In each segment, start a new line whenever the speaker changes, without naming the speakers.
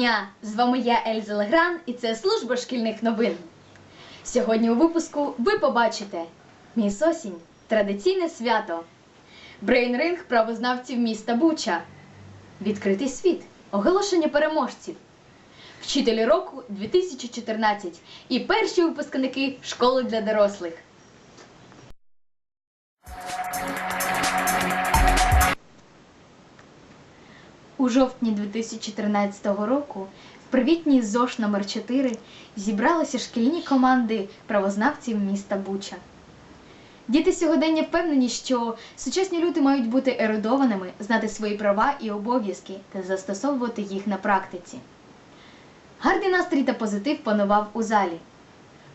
Дня! З вами я Ельза Легран і це служба шкільних новин. Сьогодні у випуску ви побачите Міс Осінь традиційне свято, брейнринг правознавців міста Буча, відкритий світ, оголошення переможців, вчителі року 2014 і перші випускники школи для дорослих. У жовтні 2014 року в привітній ЗОШ номер 4 зібралися шкільні команди правознавців міста Буча. Діти сьогодення впевнені, що сучасні люди мають бути ерудованими, знати свої права і обов'язки та застосовувати їх на практиці. Гарний настрій та позитив панував у залі.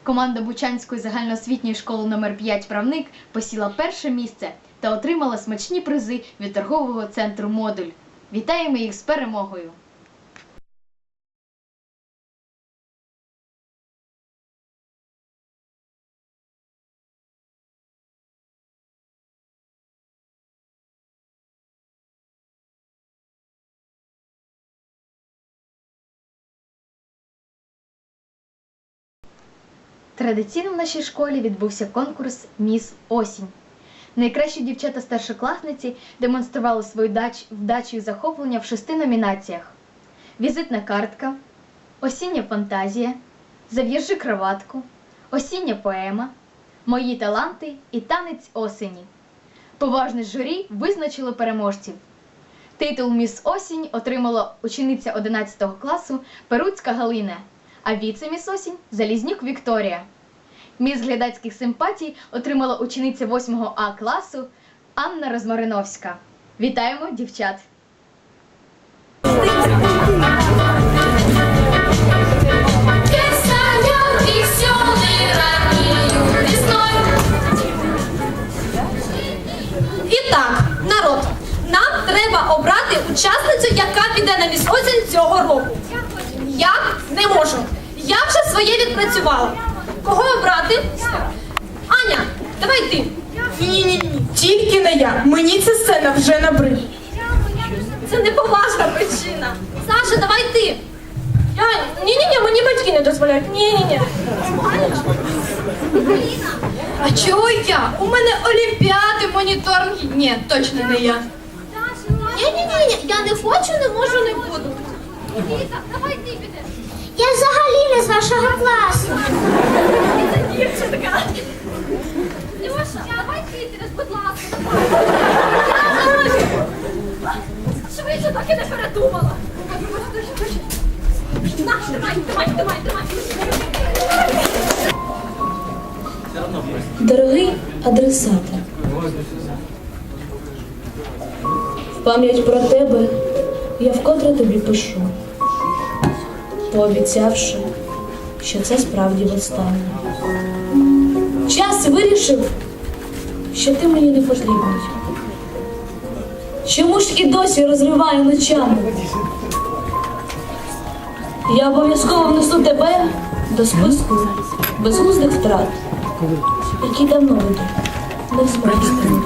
Команда Бучанської загальноосвітньої школи номер 5 правник посіла перше місце та отримала смачні призи від торгового центру Модуль. Вітаємо їх з перемогою! Традиційно в нашій школі відбувся конкурс Міс Осінь. Найкращі дівчата старшокласниці демонстрували свою дач, вдачу і захоплення в шести номінаціях: візитна картка, осіння фантазія, зав'яжи кроватку, осіння поема, мої таланти і танець осені. Поважне журі визначило переможців. Титул Міс Осінь отримала учениця 11 класу Перуцька Галина, а віце-міс Осінь Залізнюк Вікторія. Міс глядацьких симпатій отримала учениця 8 А класу Анна Розмариновська. Вітаємо дівчат!
І так, народ, нам треба обрати учасницю, яка піде на міс цього року. Я не можу. Я вже своє відпрацювала. Кого обрати? Аня, давай ти.
Ні, ні, тільки не я. Мені ця сцена вже набрид.
Це неповажна причина. Саша, давай ти. Я... Ні-ні-ні, мені батьки не дозволяють. Ні-ні-ні. А чого я? У мене олімпіади, моніторинги. Ні, точно не я. Ні-ні-ні, я не хочу, не можу, не буду.
Віка, давай ти підеш.
Я взагалі не з вашого класу.
Дівчинка.
Льоша, давай будь ласка.
Швидше так і не передумала. На, тримай, тримай, тримай.
Дорогий адресате, в пам'ять про тебе я вкотре тобі пишу, пообіцявши, що це справді востаннє. Час вирішив, що ти мені не потрібний. Чому ж і досі розриваю ночами? Я обов'язково внесу тебе до списку безглуздих втрат які давно ведуть не змогу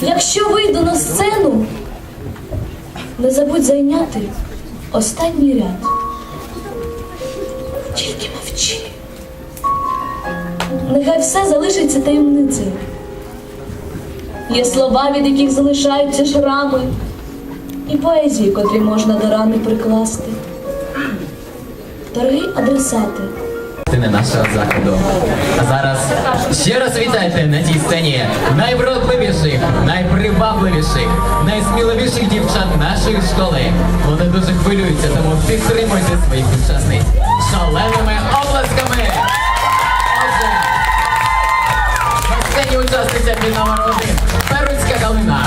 Якщо вийду на сцену, не забудь зайняти останній ряд. Тільки мовчи. Нехай все залишиться таємницею. Є слова, від яких залишаються шрами, і поезії, котрі можна до рани прикласти. Дорогі адресати.
Частини нашого заходу. А зараз ще раз вітайте на цій сцені найвродливіших, найпривабливіших, найсміливіших дівчат нашої школи. Вони дуже хвилюються, тому підтримуйте своїх учасниць шаленими обласками. Отже, на сцені учасниця під номер один Перуцька Галина.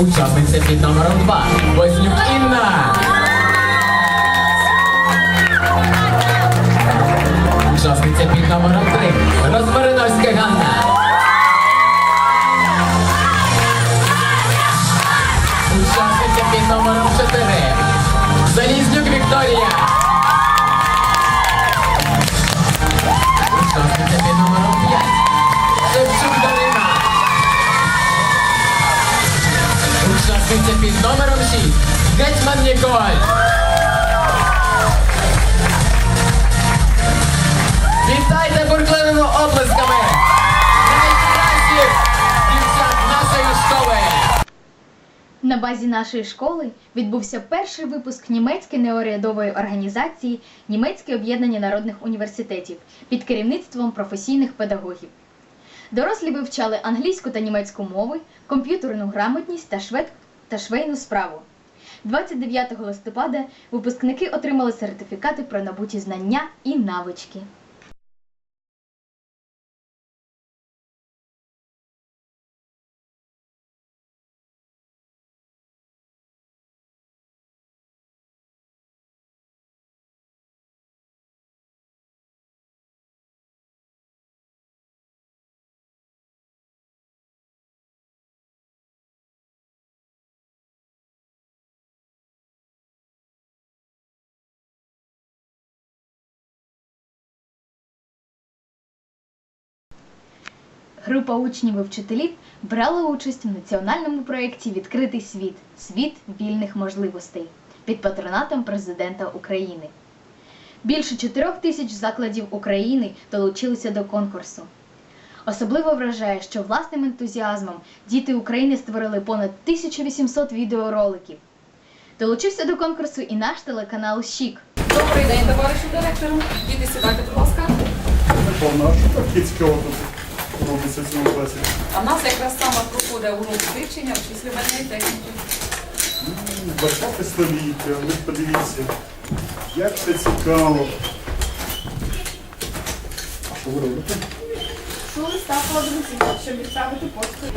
Учасниця під номером 2 Вознюк Інна. Номером 6. Гетьман Ніколь. Вітайте буркливими оплесками! Найкращих дівчат нашої школи!
На базі нашої школи відбувся перший випуск німецької неурядової організації Німецьке об'єднання народних університетів під керівництвом професійних педагогів. Дорослі вивчали англійську та німецьку мови, комп'ютерну грамотність та, швед... та швейну справу. 29 листопада випускники отримали сертифікати про набуті знання і навички. Група учнів і вчителів брала участь в національному проєкті Відкритий світ світ вільних можливостей під патронатом президента України. Більше чотирьох тисяч закладів України долучилися до конкурсу. Особливо вражає, що власним ентузіазмом діти України створили понад 1800 відеороликів. Долучився до конкурсу і наш телеканал Щік.
Добрий день, товаришу директору. Діти, сідайте, будь ласка.
Повна, що так кіцького тут робиться в цьому класі?
А в нас якраз саме проходить урок вивчення обчислювальної техніки.
Двадцяте століття, ви подивіться, як це цікаво. А що ви робите?
Що листа подрузі, щоб відправити поштою.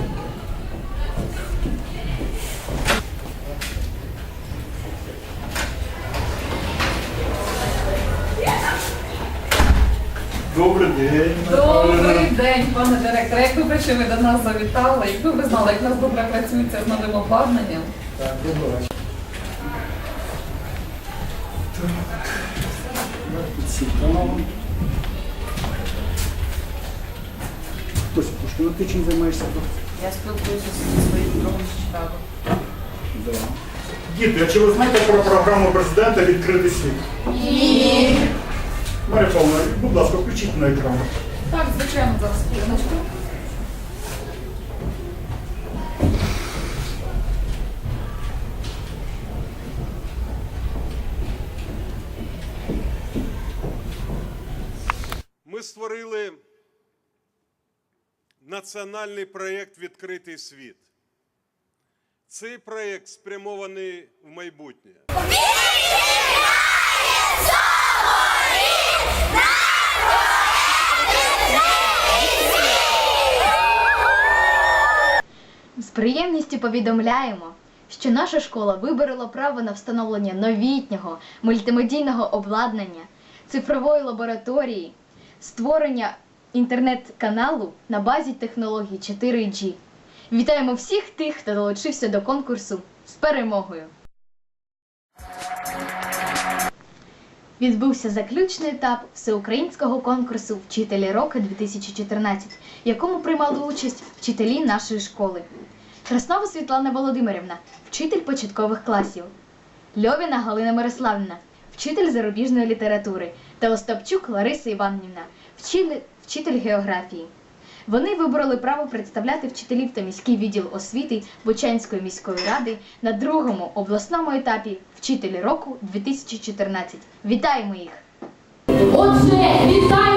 Добрий день,
Добрий день, пане директор. Як добре, що ви до нас завітали. Якби ви знали, як нас добре працюється з новим обладнанням.
Так, добре. Хтось, Пушкіна, ти чим займаєшся?
Я спілкуюся зі своїм другом з Чикаго.
Да. Діти, а чи ви знаєте про програму президента Відкритий світ? Ні. Марія Павловна, будь ласка, включіть на екран.
Так, звичайно, зараз хвилиночку.
Ми створили національний проєкт Відкритий світ. Цей проєкт спрямований в майбутнє.
З приємністю повідомляємо, що наша школа виборола право на встановлення новітнього мультимедійного обладнання, цифрової лабораторії, створення інтернет-каналу на базі технологій 4G. Вітаємо всіх тих, хто долучився до конкурсу з перемогою. Відбувся заключний етап всеукраїнського конкурсу Вчителі року 2014, в якому приймали участь вчителі нашої школи. Краснова Світлана Володимирівна, вчитель початкових класів, Льовіна Галина Мирославівна, вчитель зарубіжної літератури та Остапчук Лариса Іванівна, вчитель, вчитель географії. Вони вибороли право представляти вчителів та міський відділ освіти Бучанської міської ради на другому обласному етапі Вчителі року 2014. Вітаємо їх!
Отже, вітаємо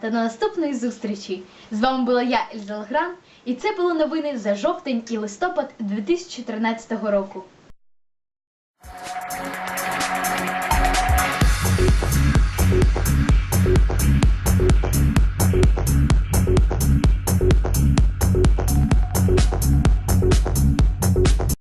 та до наступної зустрічі. З вами була я, Ельза Лгран, і це були новини за жовтень і листопад 2013 року.